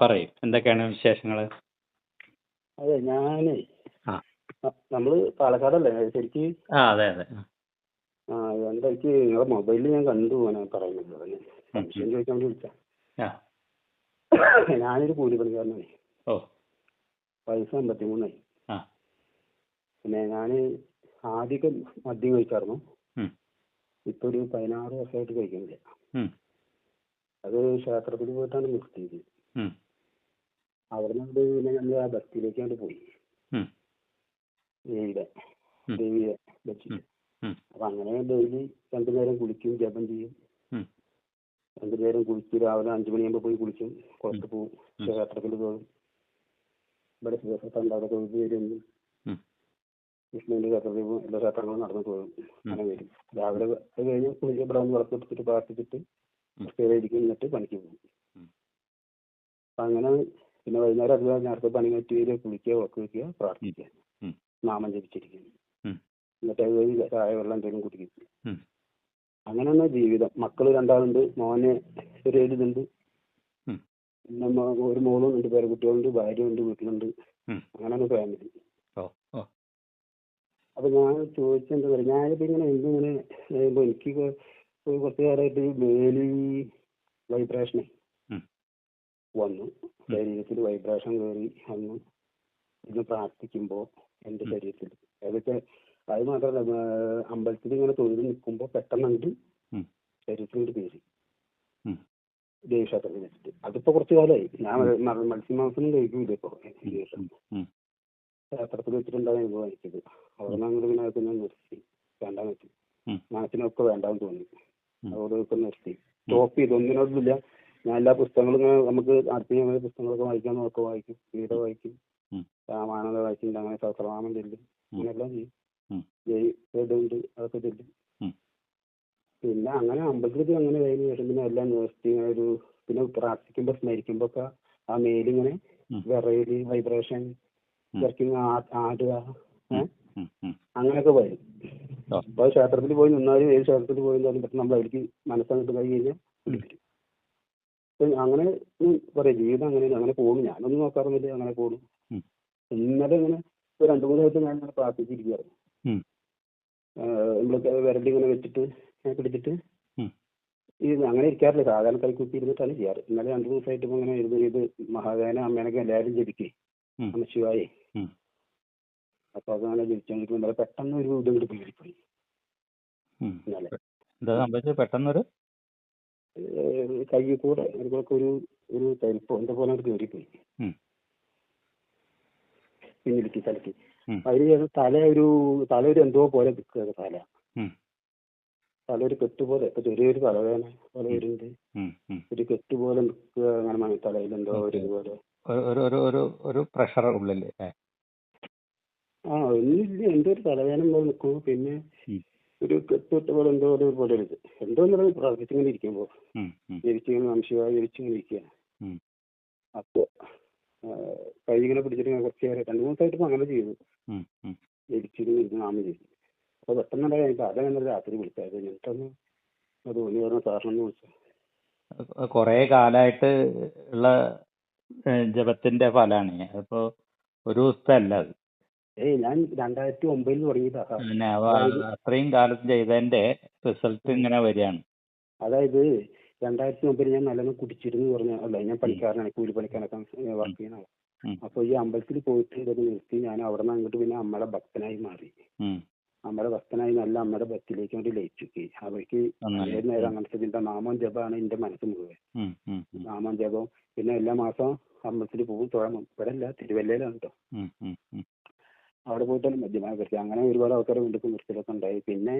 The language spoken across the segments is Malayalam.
പറയൂ. എന്തൊക്കെയാണ് വിശേഷങ്ങൾ അതെ ഞാനേ ആ. നമ്മൾ പാലക്കാടല്ലേ? ശരിക്ക് ആ അതെ അതെ. ആ. എന്താ എനിക്ക് നിങ്ങളെ മൊബൈലിൽ ഞാൻ കണ്ടു ഞാൻ പറയുന്നത്. അതിന് സംശയം ചോദിക്കാൻ വേണ്ടി വിളിച്ചാ ആ. ഞാനൊരു കൂലിപ്പണിക്കാരനാണ്. ഓ. വയസ്സ് അമ്പത്തി മൂന്നായി ആ. പിന്നെ ഞാൻ ആദ്യമൊക്കെ മദ്യം കഴിച്ചായിരുന്നു ഇപ്പൊ ഒരു പതിനാറ് വർഷമായിട്ട് കഴിക്കുന്നില്ല. അത് ക്ഷേത്രത്തിൽ പോയിട്ടാണ് നിർത്തിയത്. ഉം, അവിടെ നിന്ന് പിന്നെ നമ്മൾ ആ ഭക്തിയിലേക്കാണ്ട് പോയി. ഉം, ദേവിയുടെ. ദേവിയെ ഉം, അപ്പൊ അങ്ങനെ ഡെയിലി രണ്ടു നേരം കുളിക്കും ജപം ചെയ്യും. രണ്ടു നേരം കുളിച്ച് രാവിലെ അഞ്ചു മണിയാകുമ്പോൾ പോയി കുളിക്കും പുറത്ത് പോവും ഉം. ക്ഷേത്രത്തിൽ പോകും ഇവിടെ ശിവക്ഷേത്രം അവിടെ തൊഴുത് വരും. വിഷ്ണുവിന്റെ ക്ഷേത്രത്തിൽ പോകും എല്ലാ ക്ഷേത്രങ്ങളും നടന്നു പോകും. അങ്ങനെ വരും. രാവിലെ കഴിഞ്ഞ് കുളിച്ച് ഇവിടെ ഒന്ന് വിളക്കെടുത്തിട്ട് പ്രാർത്ഥിച്ചിട്ട് ഇരിക്കും എന്നിട്ട് പണിക്ക് പോകും. അങ്ങനെ പിന്നെ വൈകുന്നേരം അത് നേരത്തെ പണി മാറ്റി വരിക കുളിക്കുക ഉറക്കം വയ്ക്കുക പ്രാർത്ഥിക്കുക. നാമം ജപിച്ചിരിക്കുക എന്നിട്ട് അത് കഴിഞ്ഞ് ചായ വെള്ളം എന്തെങ്കിലും കുടിക്കും. ഉം, അങ്ങനെയാണ് ജീവിതം. മക്കൾ രണ്ടാളുണ്ട് മോന് ഒരു ഉം, പിന്നെ ഒരു മോളും രണ്ട് പേരക്കുട്ടികളുണ്ട് ഭാര്യ ഉണ്ട് വീട്ടിലുണ്ട്. അങ്ങനെയാണ് ഫാമിലി അപ്പൊ ഞാൻ ചോദിച്ചെന്താ പറയുക ഞാനിപ്പോ ഇങ്ങനെ എന്തിങ്ങനെ എനിക്ക് കുറച്ചു കാലമായിട്ട് മേലി വൈബ്രേഷനെ വന്നു. ശരീരത്തിൽ വൈബ്രേഷൻ കയറി അന്ന് ഇത് പ്രാർത്ഥിക്കുമ്പോൾ എന്റെ ശരീരത്തിൽ. അതൊക്കെ അത് മാത്രമല്ല അമ്പലത്തിൽ ഇങ്ങനെ തൊഴിൽ നിൽക്കുമ്പോൾ പെട്ടെന്ന് ഉം, ശരീരത്തിൽ കയറി. ദേവക്ഷേത്രത്തിൽ വെച്ചിട്ട്. അതിപ്പോ കുറച്ചു കാലമായി ഞാൻ മത്സ്യമാംസം കഴിക്കൂല ഇപ്പൊ. ക്ഷേത്രത്തിൽ വെച്ചിട്ടുണ്ടായ അനുഭവം എനിക്കത് അവിടെ നിന്ന് അങ്ങോട്ട് പിന്നെ ഞാൻ നിർത്തി. വേണ്ടാന്ന് വെച്ചു. മനസ്സിനൊക്കെ വേണ്ടാന്ന് തോന്നി. അതോടൊപ്പം നിർത്തി. സ്റ്റോപ്പ് ചെയ്തു. ഒന്നിനോടില്ല ഞാൻ എല്ലാ പുസ്തകങ്ങളും ഇങ്ങനെ നമുക്ക് പുസ്തകങ്ങൾ പുസ്തകങ്ങളൊക്കെ വായിക്കാൻ നോക്കെ വായിക്കും. ഗീത വായിക്കും. രാമായണത വായിച്ചിട്ടുണ്ട് അങ്ങനെ സഹസ്രനാമം ചെല്ലും. അങ്ങനെയെല്ലാം ചെയ്യും. ഉം, ജയ് വേദമുണ്ട് അതൊക്കെ ചെല്ലും. പിന്നെ അങ്ങനെ അമ്പലത്തിൽ അങ്ങനെ കഴിഞ്ഞ ശേഷം പിന്നെ എല്ലാം നിർത്തി ഇങ്ങനെ ഒരു പിന്നെ പ്രാർത്ഥിക്കുമ്പോ സ്മരിക്കുമ്പോ ഒക്കെ ആ മേലിങ്ങനെ. വിറയൽ വൈബ്രേഷൻ. വർക്കിംഗ് ആടുക. അങ്ങനെയൊക്കെ വരും അപ്പൊ അപ്പോൾ ക്ഷേത്രത്തിൽ പോയി നിന്നാലും ഏത് ക്ഷേത്രത്തിൽ പോയി നിന്നാലും പെട്ടെന്ന് നമ്മൾ അതിലേക്ക് മനസ്സങ്ങോട്ട് കൈ കഴിഞ്ഞാൽ അങ്ങനെ പറയാം. ജീവിതം അങ്ങനെയാണ് അങ്ങനെ പോകുന്നു ഞാനൊന്നും നോക്കാറൊന്നുമില്ല. അങ്ങനെ പോകുന്നു ഇന്നലെ ഇങ്ങനെ ഒരു രണ്ടു മൂന്ന് ദിവസം ഞാൻ ഇങ്ങനെ പ്രാർത്ഥിച്ചിരിക്കുകയായിരുന്നു നമ്മളൊക്കെ നമ്മൾ വിരലിങ്ങനെ വെച്ചിട്ട് ഞാൻ പിടിച്ചിട്ട് ഈ അങ്ങനെ ഇരിക്കാറില്ല. സാധാരണ കൈക്കുത്തി ഇരുന്നിട്ടാണ് ചെയ്യാറ്. ഇന്നലെ രണ്ടു ദിവസമായിട്ട് ഇങ്ങനെ ഇരുന്ന് ഇത് മഹാദേവനെ അമ്മേനൊക്കെ എല്ലാവരും ജപിക്കേ. അമ്മ ശിവായേ. അപ്പൊ അതങ്ങനെ ജപിച്ചോണ്ടിരിക്കും ഇന്നലെ പെട്ടെന്ന് ഒരു ഇത് ഇങ്ങോട്ട്. ഇന്നലെ. എന്താ സംഭവിച്ചത്? പെട്ടെന്നൊരു കയ്യിൽ കൂടെ ഒരു ഒരു തരിപ്പോ എന്താ പോലെ കയറിപ്പോയി പിന്നിലേക്ക് തലക്ക് അതിന് തല ഒരു തല ഒരു എന്തോ പോലെ നിൽക്കുക തല. തല ഒരു കെട്ട് പോലെ ഇപ്പൊ ചെറിയൊരു തലവേദന പോലെ വരുന്നുണ്ട്. ഒരു കെട്ട് പോലെ നിൽക്കുക അങ്ങനെ മണി തലയിൽ എന്തോ ഒരു ഇതുപോലെ ഒരു പ്രഷർ ഉള്ളിൽ ഏ ആ ഒന്നുമില്ല. എന്തോ ഒരു തലവേദന പോലെ നിൽക്കുന്നു. പിന്നെ ഒരു കെട്ട് പോലെ എന്തോ ഒരു പോലെ ഒരു ഇത്. എന്തോ എന്നുള്ളത് പ്രാർത്ഥിച്ചിങ്ങനെ ഇരിക്കുമ്പോൾ ജനിച്ചിങ്ങനെ വംശീയമായി ജനിച്ചിങ്ങനെ ഇരിക്കുക അപ്പോ കൈ ഇങ്ങനെ പിടിച്ചിട്ട് ഞാൻ കുറച്ച് നേരം രണ്ടു മൂന്ന് ദിവസമായിട്ട് അങ്ങനെ ചെയ്തു. ജനിച്ചിരുന്ന് ഇരുന്ന് നാമം ചെയ്തു. അപ്പൊ പെട്ടെന്നുണ്ടായി എനിക്ക് അതാണ് ഇന്നലെ രാത്രി വിളിച്ചത് എന്നിട്ടൊന്ന് അത് തോന്നി പറഞ്ഞ സാറിനൊന്ന് വിളിച്ചു. കുറേ കാലായിട്ട് ഉള്ള ജപത്തിന്റെ ഫലമാണ് അതിപ്പോ ഒരു ദിവസത്തെ അല്ല അത്. ഏയ് ഞാൻ രണ്ടായിരത്തി ഒമ്പതിൽ തുടങ്ങിയതാ. സാർ പിന്നെ അവ അതായത് അത്രയും കാലം ചെയ്തതിന്റെ റിസൾട്ട് ഇങ്ങനെ വരികയാണ്. അതായത് രണ്ടായിരത്തി ഒമ്പതിൽ ഞാൻ നല്ലോണം കുടിച്ചിരുന്നു പറഞ്ഞ അല്ല ഞാൻ പണിക്കാരനാണ് കൂലിപ്പണിക്കാരനൊക്കെ വർക്ക് ചെയ്യുന്ന ആളാ. ഉം, അപ്പൊ ഈ അമ്പലത്തിൽ പോയിട്ട് ഒരു നിർത്തി ഞാൻ അവിടെ നിന്ന് അങ്ങോട്ട് പിന്നെ അമ്മയുടെ ഭക്തനായി മാറി. ഉം. അമ്മയുടെ ഭക്തനായി നല്ല അമ്മയുടെ ഭക്തിയിലേക്ക് വേണ്ടി ലയിച്ചു അവർക്ക് നന്നായി ഏത് നേരം അങ്ങനത്തെ ചിന്ത നാമം ജപമാണ് എന്റെ മനസ്സ് മുഴുവൻ. ഉം, ഉം, ഉം, നാമം ജപം. പിന്നെ എല്ലാ മാസവും അമ്പലത്തിൽ പോകും. തൊഴാൻ ഇവിടെ അല്ല തിരുവല്ലയിലാണ് കേട്ടോ ഉം, ഉം, ഉം, അവിടെ പോയിട്ടാണ് മദ്യമായ പറ്റി അങ്ങനെ ഒരുപാട് ആൾക്കാർ വീണ്ടും നിർത്തലൊക്കെ ഉണ്ടായി. പിന്നെ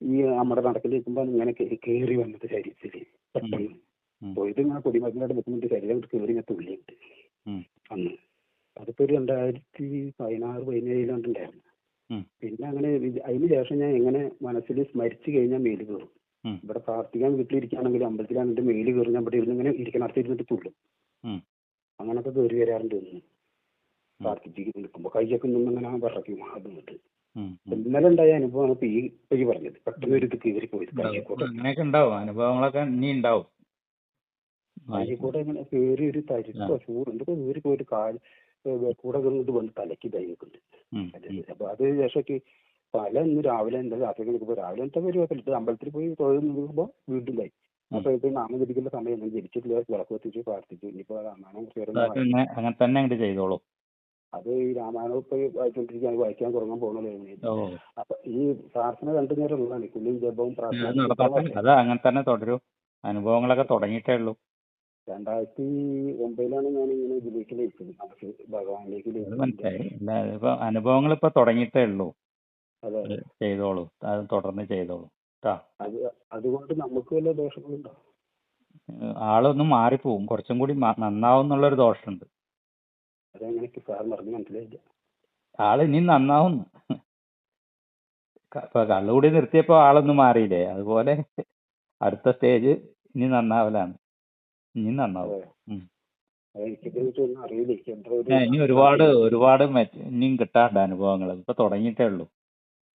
ഈ നമ്മുടെ നടക്കിൽ നിൽക്കുമ്പോൾ ഇങ്ങനെ കയറി വന്നത് ശരീരത്തിൽ പെട്ടെന്ന്. പോയിട്ട് ഇങ്ങനെ പൊടിമരുന്നായിട്ട് നിൽക്കുമ്പോൾ ശരീരം കയറി ഇങ്ങനെ തുള്ളിയുണ്ട് അന്ന്. അതിപ്പോ ഒരു രണ്ടായിരത്തി പതിനാറ് പതിനേഴിലാണ്ടുണ്ടായിരുന്നു പിന്നെ അങ്ങനെ അതിന് ശേഷം ഞാൻ എങ്ങനെ മനസ്സിൽ സ്മരിച്ചു കഴിഞ്ഞാൽ മേൽ കയറും ഇവിടെ പ്രാർത്ഥിക്കാൻ വീട്ടിലിരിക്കുകയാണെങ്കിൽ അമ്പലത്തിലാണെങ്കിൽ മേൽ കയറും ഞാൻ ഇവിടെ ഇരുന്ന് ഇങ്ങനെ ഇരിക്കണടുത്ത് ഇരുന്നിട്ട് തുള്ളും. അങ്ങനൊക്കെ കയറി വരാറുണ്ട് നിൽക്കുമ്പോൾ കൈയൊക്കെ നിന്ന് അങ്ങനെ വിറയ്ക്കും അത് ഉം. ഇന്നലെ ഉണ്ടായ അനുഭവമാണ് ഇപ്പൊ ഈ ഈ പറഞ്ഞത്. പെട്ടെന്ന് ഒരു ഇത് കയറി പോയത് കൈയെ ഉണ്ടാവും. കൂടെ അങ്ങനെയൊക്കെ ഉണ്ടാവും. അനുഭവങ്ങളൊക്കെ ഇനി ഉണ്ടാവും. അതിൽ കൂടെ ഇങ്ങനെ കയറി ഒരു തരിപ്പോ ചൂട് എന്തൊക്കെ കയറി പോയിട്ട് കാൽ ഏ, കൂടെ ഇത് വന്ന് തലയ്ക്ക് ഇതായി നിൽക്കുന്നുണ്ട്. അപ്പൊ അത് ശേഷമൊക്കെ പല ഇന്ന് രാവിലെ എന്താ രാത്രി നിൽക്കുമ്പോൾ രാവിലെ എന്താ പരിപാടി ഇത് അമ്പലത്തിൽ പോയി തൊഴിൽ നിൽക്കുമ്പോൾ വീണ്ടും ഇതായി. അപ്പൊ ഇത് നാമം ജപിക്കുന്ന സമയം ജപിച്ചിട്ടില്ല വിളക്ക് കത്തിച്ച് പ്രാർത്ഥിച്ചു ഇനിയിപ്പോ അങ്ങനെ തന്നെ അങ്ങോട്ട് ചെയ്തോളൂ. അത് ഈ രാമായണം ഇപ്പൊ വായിച്ചോണ്ടിരിക്കാൻ വായിക്കാൻ തുടങ്ങാൻ ഓ. അപ്പൊ ഈ പ്രാർത്ഥന രണ്ടു നേരം ഉള്ളതാണ്. കുളിയും ജപവും പ്രാർത്ഥന അത് അങ്ങനെ തന്നെ തുടരും. അനുഭവങ്ങളൊക്കെ തുടങ്ങിയിട്ടേ ഉള്ളൂ. രണ്ടായിരത്തി ഒമ്പതിലാണ് ഞാൻ ഇങ്ങനെ ഇതിലേക്ക് ലയിച്ചത് നമുക്ക് ഭഗവാനിലേക്ക് മനസ്സിലായി. ഇപ്പൊ അനുഭവങ്ങൾ ഇപ്പൊ തുടങ്ങിയിട്ടേ ഉള്ളൂ. അതെ. ചെയ്തോളൂ. അത് തുടർന്ന് ചെയ്തോളൂ. അത് അതുകൊണ്ട് നമുക്ക് വല്ല ദോഷങ്ങളുണ്ടോ? ആളൊന്നും മാറിപ്പോവും. കുറച്ചും കൂടി നന്നാവും എന്നുള്ളൊരു ദോഷമുണ്ട്. അതെങ്ങനെ സാർ പറഞ്ഞ് മനസ്സിലായില്ല. ആൾ ഇനി നന്നാവുന്നു. ഇപ്പൊ കള്ളുകൂടി നിർത്തിയപ്പോ ആളൊന്ന് മാറിയില്ലേ? അതുപോലെ അടുത്ത സ്റ്റേജ് ഇനി നന്നാവലാണ്. ഇനി നന്നാവും. ഇനി ഒരുപാട് ഒരുപാട് ഇനിയും കിട്ടാണ്ട് അനുഭവങ്ങൾ ഇപ്പൊ തുടങ്ങിയിട്ടേ ഉള്ളൂ.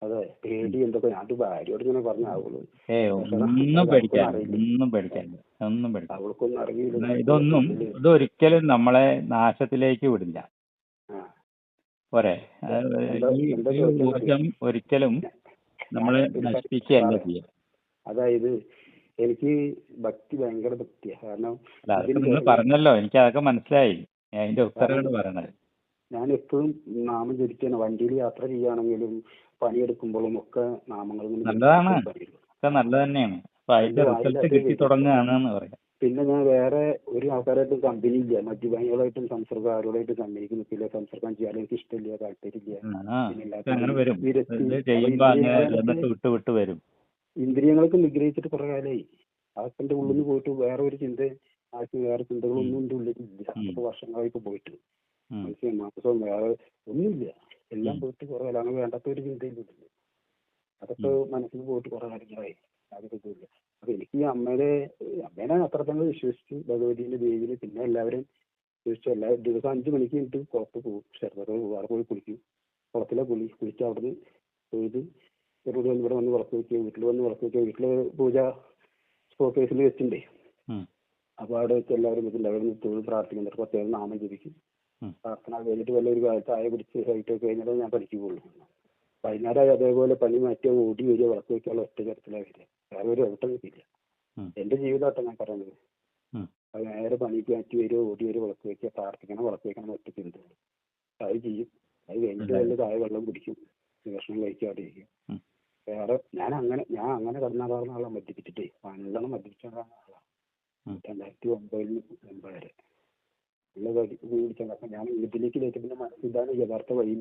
അതെ പേടി എന്തൊക്കെ ഞാൻ ഭാര്യയോട് ഇങ്ങനെ പറഞ്ഞാവുള്ളൂ ഏ ഒന്നും പേടിക്കാനില്ല ഒന്നും പേടിക്കാനില്ല ഒന്നും പേടിക്കാനില്ല. അറിയില്ല. ഇതൊന്നും ഇതൊരിക്കലും നമ്മളെ നാശത്തിലേക്ക് വിടില്ല. പോരെ. ഈ? ഊർജം ഒരിക്കലും നമ്മളെ നശിപ്പിക്കുകയല്ല ചെയ്യാം. അതായത് എനിക്ക് ഭക്തി ഭയങ്കര ഭക്തിയാണ് കാരണം നിങ്ങൾ പറഞ്ഞല്ലോ എനിക്ക് അതൊക്കെ മനസ്സിലായി അതിന്റെ ഉത്തരവാണ് പറയണത് ഞാൻ എപ്പോഴും നാമം ജപിക്കുകയാണ് വണ്ടിയിൽ യാത്ര ചെയ്യുകയാണെങ്കിലും പണിയെടുക്കുമ്പോഴും ഒക്കെ നാമങ്ങൾ നല്ലതാണ്. ഒക്കെ നല്ലത് തന്നെയാണ്. അതിന്റെ റിസൾട്ട് കിട്ടി തുടങ്ങുകയാണെന്ന് പറയാം. പിന്നെ ഞാൻ വേറെ ഒരു ആൾക്കാരായിട്ടും കമ്പനി ഇല്ല. മദ്യപാനികളായിട്ടും സംസർഗം ആരോടായിട്ടും കമ്പനിക്ക് നിൽക്കില്ല സംസർഗം ചെയ്യാൻ എനിക്ക് ഇഷ്ടമില്ല താല്പര്യമില്ല ഇന്ദ്രിയങ്ങളൊക്കെ നിഗ്രഹിച്ചിട്ട് കുറെ കാലമായി അതൊക്കെ എന്റെ ഉള്ളിൽ നിന്ന് പോയിട്ട് വേറെ ഒരു ചിന്ത ആർക്കും വേറെ ചിന്തകളൊന്നും എന്റെ ഉള്ളിൽ ഇല്ല. വർഷങ്ങളായിട്ട് പോയിട്ട്. ഉം. അത് ഒന്നുമില്ല. എല്ലാം. പോയിട്ട് കുറെ കാലം. വേണ്ടാത്ത ഒരു ചിന്തയില്ല അതൊക്കെ മനസ്സിൽ പോയിട്ട് കുറെ കാര്യങ്ങളായി. അതൊക്കെ ഇല്ല അപ്പൊ എനിക്ക് ഈ അമ്മയുടെ അമ്മേനെ അത്ര തന്നെ വിശ്വസിച്ചു ഭഗവതിന്റെ ദേവിയിൽ പിന്നെ എല്ലാവരും വിശ്വസിച്ചു എല്ലാ ദിവസം അഞ്ചു മണിക്ക് എനിക്ക് കുളത്ത് പോകും. ക്ഷേത്രത്തിൽ വേറെ പോയി കുളിക്കും. കുളത്തിലെ കുളി. കുളിച്ച് അവിടുന്ന് പോയത് ഇവിടെ വന്ന് ഇവിടെ വന്ന് വിളക്ക് വെക്കുക വീട്ടിൽ വന്ന് വിളക്ക് വെക്കുക വീട്ടിൽ പൂജ ഷോക്കേസിൽ വെച്ചിട്ടുണ്ടേ. അപ്പൊ അവിടെ വെച്ച് എല്ലാവരും വെച്ചിട്ടുണ്ട് അവിടെ നിന്ന് തൊഴിൽ പ്രാർത്ഥിക്കുന്നുണ്ട്. പ്രത്യേകം നാമം ജപിക്കും. പ്രാർത്ഥന കഴിഞ്ഞിട്ട് വല്ല ഒരു പിടിച്ച് ഹൈറ്റ് ഒക്കെ കഴിഞ്ഞാലേ ഞാൻ പഠിക്കുകയുള്ളൂ. വൈകുന്നേരം അതേപോലെ പണി മാറ്റിയ ഓടി വരിക വിളക്ക് വെക്കാനുള്ള ഒറ്റ തരത്തിലാണ് വരിക. വേറെ ഒരു നിൽക്കില്ല ഉം. എന്റെ ജീവിതമാട്ടെ ഞാൻ പറയുന്നത്. അത് നേരെ പണിക്ക് മാറ്റി വരിക ഓടി വരിക വിളക്ക് വെക്കുക പ്രാർത്ഥിക്കണം വിളക്ക് വെക്കണം ഒറ്റ ചിന്ത അത് ചെയ്യും. അത് കഴിഞ്ഞിട്ട്. വല്ല താഴെ വെള്ളം കുടിക്കും. ഭക്ഷണം കഴിക്കാതിരിക്കും ഇരിക്കും. വേറെ ഞാൻ അങ്ങനെ ഞാൻ അങ്ങനെ കടന്നാടാറുന്ന ആളാണ് മദ്യപിച്ചിട്ടേ നല്ലോണം മദ്യപിച്ചാടാറുന്ന ആളാണ്. രണ്ടായിരത്തി ഒമ്പതിൽ മുമ്പ് വരെ നല്ല വഴി കുടിച്ചാൽ അപ്പൊ ഞാൻ ഇതിലേക്ക് മനസ്സിൽ ഇതാണ് യഥാർത്ഥ വഴി.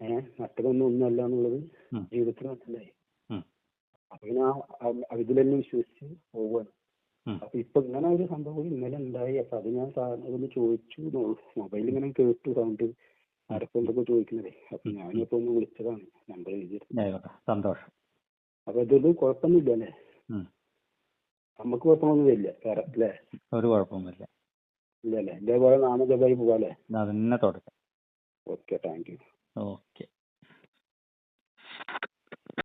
ഏഹ് മറ്റതൊന്നും ഒന്നുമല്ല എന്നുള്ളത്. ജീവിതത്തിൽ മനസ്സിലായി. അപ്പൊ പിന്നെ ആ തന്നെ വിശ്വസിച്ച് പോവാണ്. അപ്പൊ ഇപ്പൊ ഇങ്ങനെ ഒരു സംഭവം ഇന്നലെ ഉണ്ടായി. അപ്പൊ അത് ഞാൻ സാറിനോട് ഒന്ന് ചോദിച്ചു മൊബൈൽ ഇങ്ങനെ കേട്ടു സൗണ്ട് ആരൊക്കെ ചോദിക്കുന്നതേ. അപ്പൊ ഞാനിപ്പോ ഒന്ന് വിളിച്ചതാണ്. നമ്പർ സന്തോഷം. അപ്പൊ ഇതൊന്നും കുഴപ്പമൊന്നുമില്ല അല്ലേ. നമുക്ക് കുഴപ്പമൊന്നും വരില്ല. വേറെ അല്ലേ? ഒരു കുഴപ്പവുമില്ല ഇല്ല അല്ലേ ഇതേപോലെ നാമജപായി പോവാല്ലേ ഓക്കെ താങ്ക് യു. ഓക്കെ.